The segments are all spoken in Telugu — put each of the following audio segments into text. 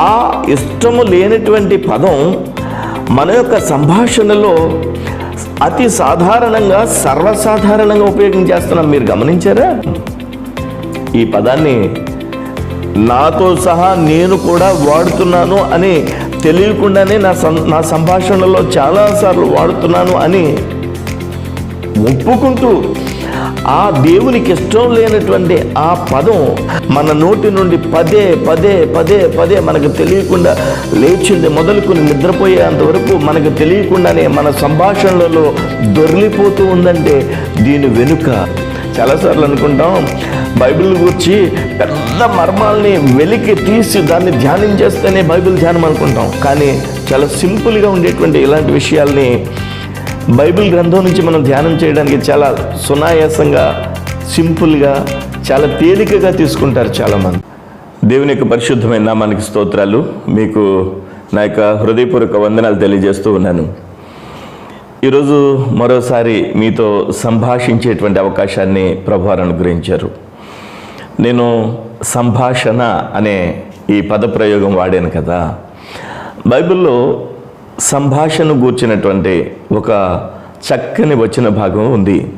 ఆ ఇష్టము లేనటువంటి పదం మన యొక్క సంభాషణలో అతి సాధారణంగా సర్వసాధారణంగా ఉపయోగించేస్తున్నాం. మీరు గమనించారా? ఈ పదాన్ని నాతో సహా నేను కూడా వాడుతున్నాను అని తెలియకుండానే నా సం నా సంభాషణలో చాలాసార్లు వాడుతున్నాను అని ఒప్పుకుంటూ ఆ దేవునికి ఇష్టం లేనటువంటి ఆ పదం మన నోటి నుండి పదే పదే పదే పదే మనకు తెలియకుండా లేచింది మొదలుకొని నిద్రపోయేంత వరకు మనకు తెలియకుండానే మన సంభాషణలలో దొరిలిపోతూ ఉందంటే దీని వెనుక చాలాసార్లు అనుకుంటాం బైబిల్ గురించి పెద్ద మర్మాల్ని వెలికి తీసి దాన్ని ధ్యానం చేస్తేనే బైబిల్ ధ్యానం అనుకుంటాం. కానీ చాలా సింపుల్గా ఉండేటువంటి ఇలాంటి విషయాల్ని బైబిల్ గ్రంథం నుంచి మనం ధ్యానం చేయడానికి చాలా సునాయాసంగా సింపుల్గా చాలా తేలికగా తీసుకుంటారు చాలామంది. దేవుని యొక్క పరిశుద్ధమైన నామానికి స్తోత్రాలు. మీకు నా యొక్క హృదయపూర్వక వందనాలు తెలియజేస్తూ ఉన్నాను. ఈరోజు మరోసారి మీతో సంభాషించేటువంటి అవకాశాన్ని ప్రభువారు అనుగ్రహించారు. నేను సంభాషణ అనే ఈ పదప్రయోగం వాడాను కదా. బైబిల్లో సంభాషణ గూర్చినటువంటి ఒక చక్కని వచ్చిన భాగం ఉంది.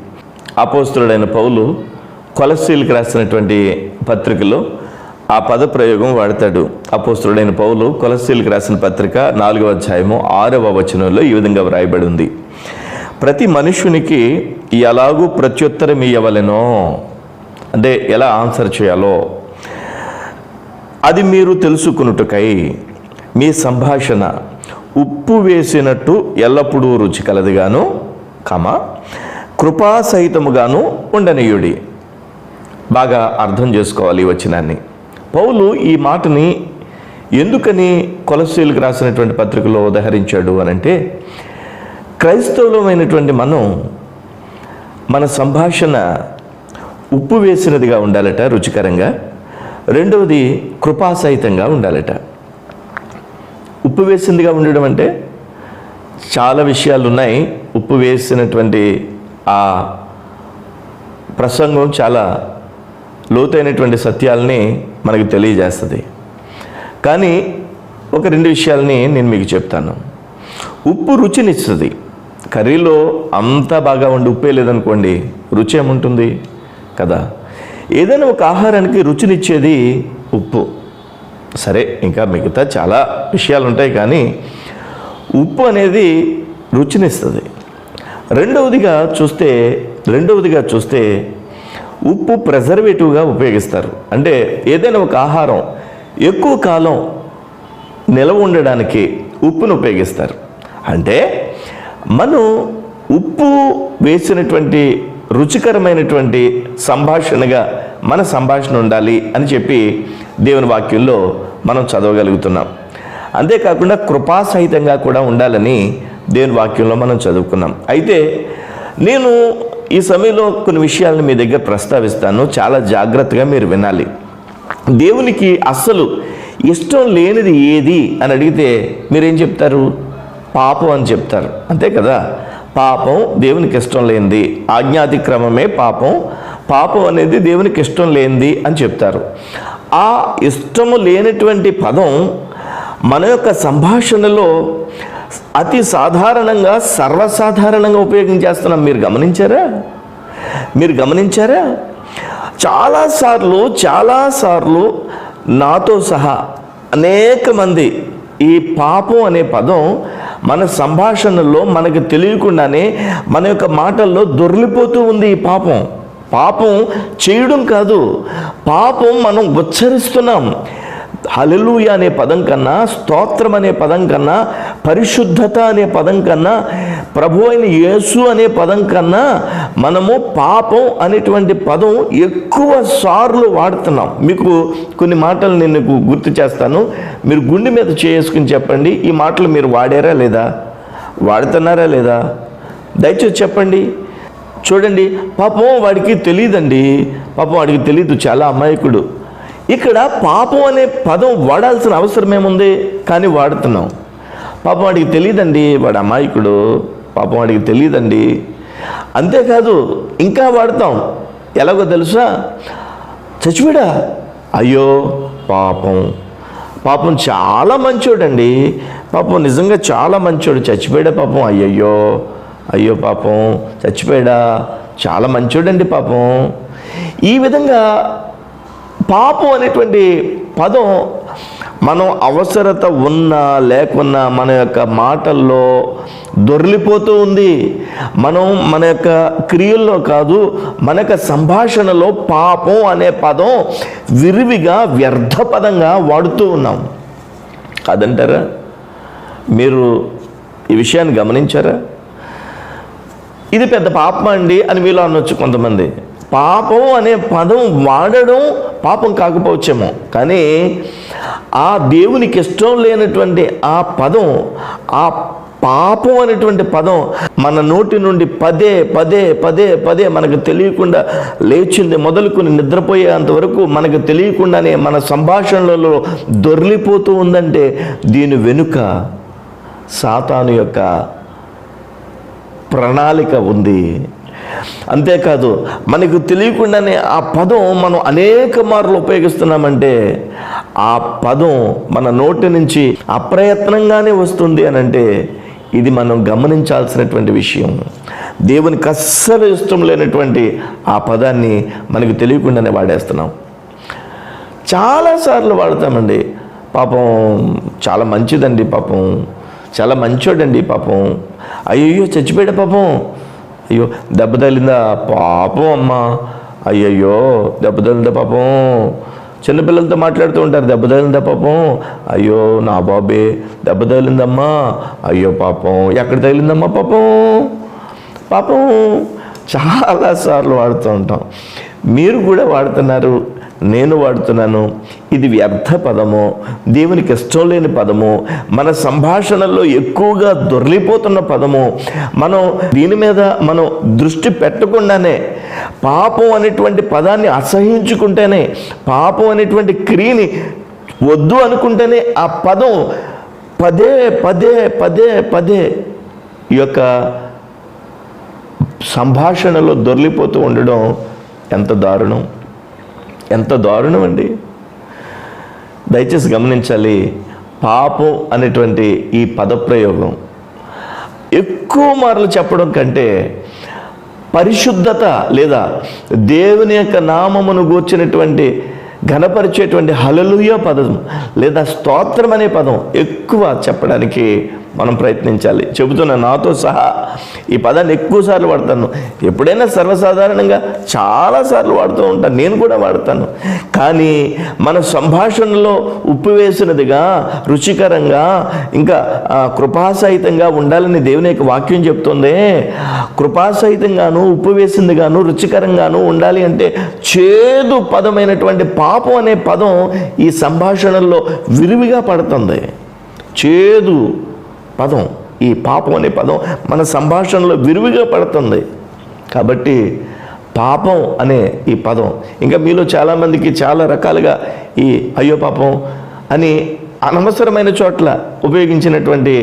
అపోస్తుడైన పౌలు కొలసీలకు రాసినటువంటి పత్రికలో ఆ పద ప్రయోగం వాడతాడు. అపోస్తుడైన పౌలు కొలసీలకు రాసిన పత్రిక నాలుగవ అధ్యాయము ఆరవ వచనంలో ఈ విధంగా వ్రాయబడి ఉంది ప్రతి మనుషునికి ఎలాగూ ప్రత్యుత్తరం ఇవ్వవలెనో అంటే ఎలా ఆన్సర్ చేయాలో? అది మీరు తెలుసుకున్నట్టుకై మీ సంభాషణ ఉప్పు వేసినట్టు ఎల్లప్పుడూ రుచి కలదిగాను కమ కృపాసహితముగాను ఉండనీయుడి. బాగా అర్థం చేసుకోవాలి వచ్చినాన్ని వచనాన్ని. పౌలు ఈ మాటని ఎందుకని కొలసీలకు రాసినటువంటి పత్రికలో ఉదహరించాడు అని అంటే క్రైస్తవులమైనటువంటి మనం మన సంభాషణ ఉప్పు వేసినదిగా ఉండాలట రుచికరంగా. రెండవది కృపాసహితంగా ఉండాలట. ఉప్పు వేసిందిగా ఉండడం అంటే చాలా విషయాలు ఉన్నాయి ఉప్పు వేసినటువంటి ఆ ప్రసంగం చాలా లోతైనటువంటి సత్యాలని మనకు తెలియజేస్తుంది. కానీ ఒక రెండు విషయాలని నేను మీకు చెప్తాను. ఉప్పు రుచినిస్తుంది. కర్రీలో అంతా బాగా ఉండి ఉప్పే లేదనుకోండి రుచి ఏముంటుంది? కదా? ఏదైనా ఒక ఆహారానికి రుచినిచ్చేది ఉప్పు. సరే ఇంకా మిగతా చాలా విషయాలు ఉంటాయి కానీ ఉప్పు అనేది రుచినిస్తుంది. రెండవదిగా చూస్తే రెండవదిగా చూస్తే ఉప్పు ప్రిజర్వేటివ్గా ఉపయోగిస్తారు. అంటే ఏదైనా ఒక ఆహారం ఎక్కువ కాలం నిలవ ఉండడానికి ఉప్పును ఉపయోగిస్తారు. అంటే మనం ఉప్పు వేసినటువంటి రుచికరమైనటువంటి సంభాషణగా మన సంభాషణ ఉండాలి అని చెప్పి దేవుని వాక్యంలో మనం చదవగలుగుతున్నాం. అంతేకాకుండా కృపాసహితంగా కూడా ఉండాలని దేవుని వాక్యంలో మనం చదువుకున్నాం. అయితే నేను ఈ సమయంలో కొన్ని విషయాలను మీ దగ్గర ప్రస్తావిస్తాను. చాలా జాగ్రత్తగా మీరు వినాలి. దేవునికి అస్సలు ఇష్టం లేనిది ఏది అని అడిగితే మీరేం చెప్తారు? పాపం అని చెప్తారు. అంతే కదా? పాపం దేవునికి ఇష్టం లేనిది. ఆజ్ఞాతిక్రమమే పాపం. పాపం అనేది దేవునికి ఇష్టం లేనిది అని చెప్తారు. ఆ ఇష్టము లేనటువంటి పదం మన యొక్క సంభాషణలో అతి సాధారణంగా సర్వసాధారణంగా ఉపయోగించేస్తున్నాం. మీరు గమనించారా? మీరు గమనించారా? చాలాసార్లు చాలాసార్లు నాతో సహా అనేక మంది ఈ పాపం అనే పదం మన సంభాషణలో మనకు తెలియకుండానే మన యొక్క మాటల్లో దొర్లిపోతూ ఉంది ఈ పాపం. పాపం చేయడం కాదు పాపం మనం ఉచ్చరిస్తున్నాం. హలలుయ అనే పదం కన్నా స్తోత్రం అనే పదం కన్నా పరిశుద్ధత అనే పదం కన్నా ప్రభు అయిన యేసు అనే పదం కన్నా మనము పాపం అనేటువంటి పదం ఎక్కువ సార్లు వాడుతున్నాం. మీకు కొన్ని మాటలు నేను గుర్తు చేస్తాను. మీరు గుండె మీద చేసుకుని చెప్పండి. ఈ మాటలు మీరు వాడారా లేదా? వాడుతున్నారా లేదా? దయచేసి చెప్పండి. చూడండి పాపం వాడికి తెలియదండి పాపం వాడికి తెలియదు చాలా అమాయకుడు. ఇక్కడ పాపం అనే పదం వాడాల్సిన అవసరం ఏముంది? కానీ వాడుతున్నాం. పాపం వాడికి తెలియదండి వాడు అమాయకుడు. పాపం వాడికి తెలియదండి అంతేకాదు ఇంకా వాడతాం. ఎలాగో తెలుసా? చచ్చిపోడా అయ్యో పాపం. పాపం చాలా మంచోడండి. పాపం నిజంగా చాలా మంచోడు. చచ్చిపోయాడే పాపం? అయ్యయ్యో. అయ్యో పాపం చచ్చిపోయాడా? చాలా మంచోడండి పాపం. ఈ విధంగా పాపం అనేటువంటి పదం మనం అవసరత ఉన్నా లేకున్నా మన యొక్క మాటల్లో దొరిలిపోతూ ఉంది. మనం మన యొక్క క్రియల్లో కాదు మన యొక్క సంభాషణలో పాపం అనే పదం విరివిగా వ్యర్థ పదంగా వాడుతూ ఉన్నాం. కాదంటారా? మీరు ఈ విషయాన్ని గమనించారా? ఇది పెద్ద పాపం అండి అని మీలో అనొచ్చు కొంతమంది. పాపం అనే పదం వాడడం పాపం కాకపోవచ్చేమో. కానీ ఆ దేవునికి ఇష్టం లేనటువంటి ఆ పదం ఆ పాపం అనేటువంటి పదం మన నోటి నుండి పదే పదే పదే పదే మనకు తెలియకుండా లేచింది మొదలుకొని నిద్రపోయేంత వరకు మనకు తెలియకుండానే మన సంభాషణలలో దొర్లిపోతూ ఉందంటే దీని వెనుక సాతాను యొక్క ప్రణాళిక ఉంది. అంతేకాదు మనకు తెలియకుండానే ఆ పదం మనం అనేక మార్లు ఉపయోగిస్తున్నామంటే ఆ పదం మన నోటి నుంచి అప్రయత్నంగానే వస్తుంది అని అంటే ఇది మనం గమనించాల్సినటువంటి విషయం. దేవునికి అస్సలు ఇష్టం లేనటువంటి ఆ పదాన్ని మనకు తెలియకుండానే వాడేస్తున్నాం. చాలాసార్లు వాడతామండి. పాపం చాలా మంచిదండి పాపం. చాలా మంచోడండి పాపం. అయ్యయ్యో చచ్చిపోయాడు పాపం? అయ్యో దెబ్బ తగిలిందా? పాపం అమ్మ. అయ్యయ్యో దెబ్బ తగిలిందా పాపం? చిన్నపిల్లలతో మాట్లాడుతూ ఉంటారు దెబ్బ తగిలిందా పాపం? అయ్యో నా బాబే దెబ్బ తగిలిందమ్మా. అయ్యో పాపం ఎక్కడ తగిలిందమ్మా పాపం? పాపం చాలాసార్లు వాడుతూ ఉంటాం. మీరు కూడా వాడుతున్నారు. నేను వాడుతున్నాను. ఇది వ్యర్థ పదము. దేవునికి ఇష్టం లేని పదము. మన సంభాషణల్లో ఎక్కువగా దొర్లిపోతున్న పదము. మనం దీని మీద మనం దృష్టి పెట్టకుండానే పాపం అనేటువంటి పదాన్ని అసహించుకుంటేనే పాపం అనేటువంటి క్రియని వద్దు అనుకుంటేనే ఆ పదం పదే పదే పదే పదే ఈ యొక్క సంభాషణలో దొరిలిపోతూ ఉండడం ఎంత దారుణం. ఎంత దారుణం అండి దయచేసి గమనించాలి పాపం అనేటువంటి ఈ పదప్రయోగం. ఎక్కువ మార్లు చెప్పడం కంటే పరిశుద్ధత లేదా దేవుని యొక్క నామమును గూర్చినటువంటి ఘనపరిచేటువంటి హలలుయ పదం లేదా స్తోత్రం అనే పదం ఎక్కువ చెప్పడానికి మనం ప్రయత్నించాలి. చెబుతున్న నాతో సహా ఈ పదాన్ని ఎక్కువసార్లు వాడతాను. ఎప్పుడైనా సర్వసాధారణంగా చాలాసార్లు వాడుతూ ఉంటాను. నేను కూడా వాడతాను. కానీ మన సంభాషణలో ఉప్పు వేసినదిగా రుచికరంగా ఇంకా కృపాసహితంగా ఉండాలని దేవుని యొక్క వాక్యం చెప్తుంది. కృపాసహితంగాను ఉప్పు వేసిందిగాను రుచికరంగాను ఉండాలి అంటే చేదు పదమైనటువంటి పాపం అనే పదం ఈ సంభాషణల్లో విరివిగా పడుతుంది. చేదు పదం. ఈ పాపం అనే పదం మన సంభాషణలో విరివిగా పడుతుంది. కాబట్టి పాపం అనే ఈ పదం. ఇంకా మీలో చాలామందికి చాలా రకాలుగా ఈ అయ్యో పాపం అని అనవసరమైన చోట్ల ఉపయోగించినటువంటి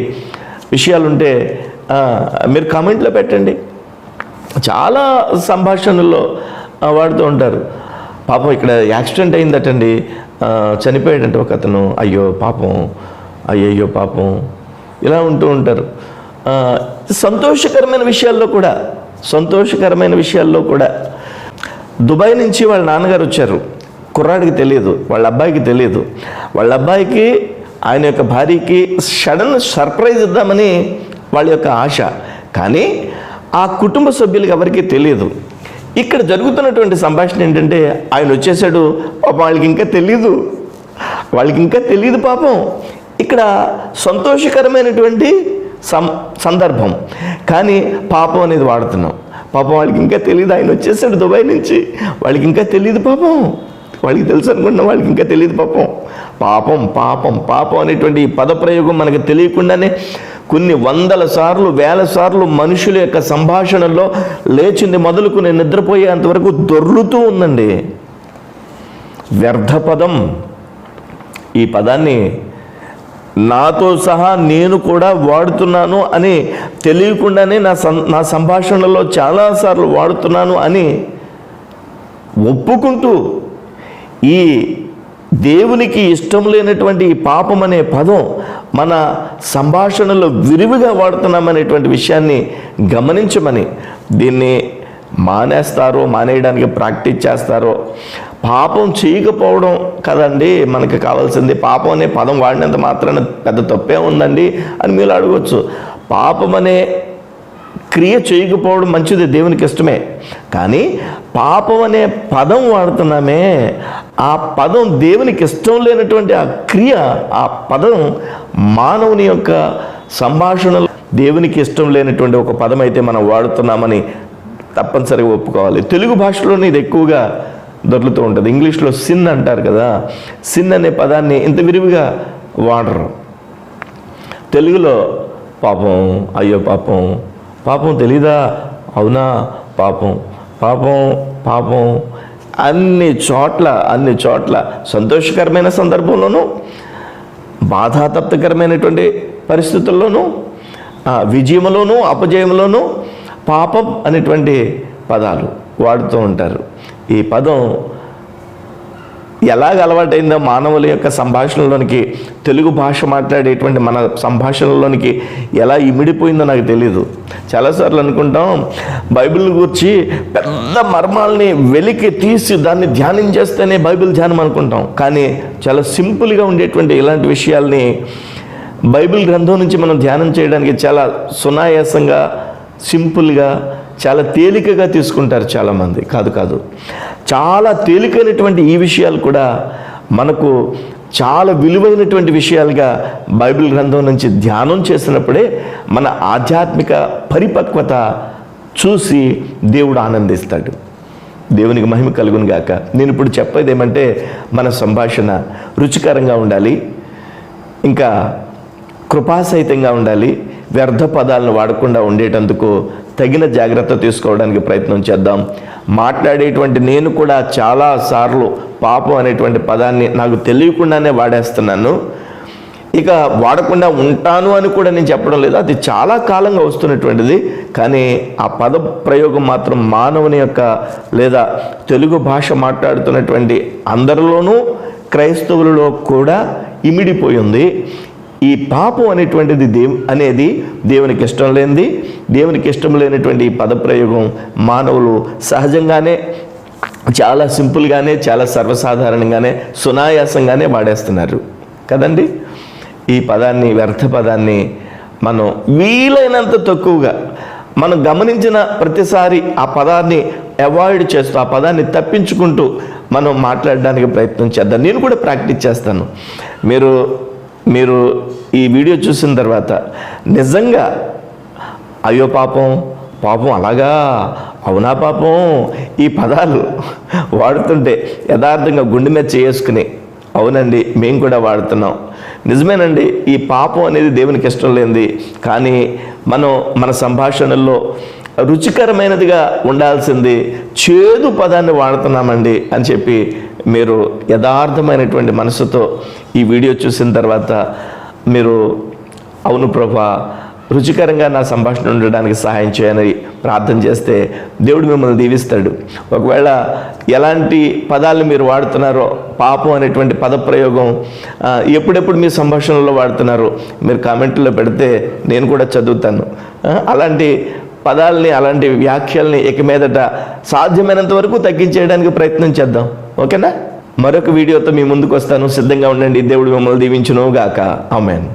విషయాలుంటే మీరు కామెంట్లో పెట్టండి. చాలా సంభాషణల్లో వాడుతూ ఉంటారు. పాపం ఇక్కడ యాక్సిడెంట్ అయిందటండి. చనిపోయాడంటే ఒక అతను అయ్యో పాపం. అయ్యయ్యో పాపం. ఇలా ఉంటూ ఉంటారు. సంతోషకరమైన విషయాల్లో కూడా సంతోషకరమైన విషయాల్లో కూడా దుబాయ్ నుంచి వాళ్ళ నాన్నగారు వచ్చారు. కుర్రాడికి తెలియదు వాళ్ళ అబ్బాయికి తెలియదు. వాళ్ళ అబ్బాయికి ఆయన యొక్క భార్యకి సడన్ సర్ప్రైజ్ ఇద్దామని వాళ్ళ యొక్క ఆశ. కానీ ఆ కుటుంబ సభ్యులకి ఎవరికీ తెలియదు. ఇక్కడ జరుగుతున్నటువంటి సంభాషణ ఏంటంటే ఆయన వచ్చేసాడు వాళ్ళకి ఇంకా తెలీదు. వాళ్ళకి ఇంకా తెలియదు పాపం. ఇక్కడ సంతోషకరమైనటువంటి సం సందర్భం. కానీ పాపం అనేది వాడుతున్నాం. పాపం వాళ్ళకి ఇంకా తెలియదు ఆయన వచ్చేసాడు దుబాయ్ నుంచి. వాళ్ళకి ఇంకా తెలియదు పాపం. వాళ్ళకి తెలుసు అనుకుంటున్నా వాళ్ళకి ఇంకా తెలియదు పాపం. పాపం పాపం పాపం అనేటువంటి ఈ పదప్రయోగం మనకు తెలియకుండానే కొన్ని వందల సార్లు వేల సార్లు మనుషుల యొక్క సంభాషణలో లేచింది మొదలుకుని నిద్రపోయేంతవరకు దొర్లుతూ ఉందండి. వ్యర్థ పదం ఈ పదాన్ని నాతో సహా నేను కూడా వాడుతున్నాను అని తెలియకుండానే నా సం నా సంభాషణలో చాలాసార్లు వాడుతున్నాను అని ఒప్పుకుంటూ ఈ దేవునికి ఇష్టం లేనటువంటి ఈ పాపం అనే పదం మన సంభాషణలో విరివిగా వాడుతున్నామనేటువంటి విషయాన్ని గమనించమని దీన్ని మానేస్తారో మానేయడానికి ప్రాక్టీస్ చేస్తారో పాపం చేయకపోవడం కదండి. మనకి కావాల్సింది పాపం అనే పదం వాడినంత మాత్రాన పెద్ద తప్పే ఉందండి అని మీరు అడగవచ్చు పాపం అనే క్రియ చేయకపోవడం మంచిది దేవునికి ఇష్టమే. కానీ పాపం అనే పదం వాడుతున్నామే. ఆ పదం దేవునికి ఇష్టం లేనటువంటి ఆ క్రియ ఆ పదం మానవుని యొక్క సంభాషణలో దేవునికి ఇష్టం లేనటువంటి ఒక పదం అయితే మనం వాడుతున్నామని తప్పనిసరిగా ఒప్పుకోవాలి. తెలుగు భాషలోనే ఇది ఎక్కువగా దొరుకుతూ ఉంటుంది. ఇంగ్లీష్లో సిన్ అంటారు కదా సిన్ అనే పదాన్ని ఇంత విరివిగా వాడరు. తెలుగులో పాపం అయ్యో పాపం పాపం తెలీదా? అవునా? పాపం పాపం పాపం. అన్ని చోట్ల అన్ని చోట్ల సంతోషకరమైన సందర్భంలోనూ బాధాతప్తకరమైనటువంటి పరిస్థితుల్లోనూ విజయంలోనూ అపజయంలోనూ పాపం అనేటువంటి పదాలు వాడుతూ ఉంటారు. ఈ పదం ఎలాగ అలవాటైందో మానవుల యొక్క సంభాషణలోనికి తెలుగు భాష మాట్లాడేటువంటి మన సంభాషణలోనికి ఎలా ఇమిడిపోయిందో నాకు తెలియదు చాలాసార్లు అనుకుంటాం బైబిల్ గురించి పెద్ద మర్మాల్ని వెలికి తీసి దాన్ని ధ్యానం చేస్తేనే బైబిల్ ధ్యానం అనుకుంటాం. కానీ చాలా సింపుల్గా ఉండేటువంటి ఇలాంటి విషయాల్ని బైబిల్ గ్రంథం నుంచి మనం ధ్యానం చేయడానికి చాలా సునాయాసంగా సింపుల్గా చాలా తేలికగా తీసుకుంటారు చాలామంది. కాదు కాదు. చాలా తేలికైనటువంటి ఈ విషయాలు కూడా మనకు చాలా విలువైనటువంటి విషయాలుగా బైబిల్ గ్రంథం నుంచి ధ్యానం చేసినప్పుడే మన ఆధ్యాత్మిక పరిపక్వత చూసి దేవుడు ఆనందిస్తాడు. దేవునికి మహిమ కలుగును గాక. నేను ఇప్పుడు చెప్పేది ఏమంటే మన సంభాషణ రుచికరంగా ఉండాలి. ఇంకా కృపాసహితంగా ఉండాలి. వ్యర్థ పదాలను వాడకుండా ఉండేటందుకు తగిన జాగ్రత్త తీసుకోవడానికి ప్రయత్నం చేద్దాం. మాట్లాడేటువంటి నేను కూడా చాలా సార్లు పాపం అనేటువంటి పదాన్ని నాకు తెలియకుండానే వాడేస్తున్నాను. ఇక వాడకుండా ఉంటాను అని కూడా నేను చెప్పడం లేదు. అది చాలా కాలంగా వస్తున్నటువంటిది. కానీ ఆ పద ప్రయోగం మాత్రం మానవుని యొక్క లేదా తెలుగు భాష మాట్లాడుతున్నటువంటి అందరిలోనూ క్రైస్తవులలో కూడా ఇమిడిపోయింది. ఈ పాపం అనేటువంటిది దేవు అనేది దేవునికి ఇష్టం లేనిది దేవునికి ఇష్టం లేనటువంటి ఈ పదప్రయోగం మానవులు సహజంగానే చాలా సింపుల్గానే చాలా సర్వసాధారణంగానే సునాయాసంగానే వాడేస్తున్నారు. కదండి? ఈ పదాన్ని వ్యర్థ పదాన్ని మనం వీలైనంత తక్కువగా మనం గమనించిన ప్రతిసారి ఆ పదాన్ని అవాయిడ్ చేస్తూ ఆ పదాన్ని తప్పించుకుంటూ మనం మాట్లాడడానికి ప్రయత్నం చేద్దాం. నేను కూడా ప్రాక్టీస్ చేస్తాను. మీరు మీరు ఈ వీడియో చూసిన తర్వాత నిజంగా అయ్యో పాపం పాపం అలాగా? అవునా పాపం? ఈ పదాలు వాడుతుంటే యథార్థంగా గుండె మీద చేసుకుని అవునండి మేము కూడా వాడుతున్నాం. నిజమేనండి ఈ పాపం అనేది దేవునికి ఇష్టం లేనిది. కానీ మనం మన సంభాషణల్లో రుచికరమైనదిగా ఉండాల్సింది చేదు పదాన్ని వాడుతున్నామండి అని చెప్పి మీరు యథార్థమైనటువంటి మనసుతో ఈ వీడియో చూసిన తర్వాత మీరు అవును ప్రభా రుచికరంగా నా సంభాషణ ఉండడానికి సహాయం చేయని ప్రార్థన చేస్తే దేవుడు మిమ్మల్ని దీవిస్తాడు. ఒకవేళ ఎలాంటి పదాలను మీరు వాడుతున్నారో పాపం అనేటువంటి పదప్రయోగం ఎప్పుడెప్పుడు మీ సంభాషణలో వాడుతున్నారో మీరు కామెంట్లో పెడితే నేను కూడా చదువుతాను. అలాంటి పదాలని అలాంటి వ్యాఖ్యల్ని ఇక మీదట సాధ్యమైనంత వరకు తగ్గించేయడానికి ప్రయత్నం చేద్దాం. ఓకేనా? మరొక వీడియోతో మీ ముందుకు వస్తాను సిద్ధంగా ఉండండి. దేవుడు మిమ్మల్ని దీవించను గాక ఆమెన్.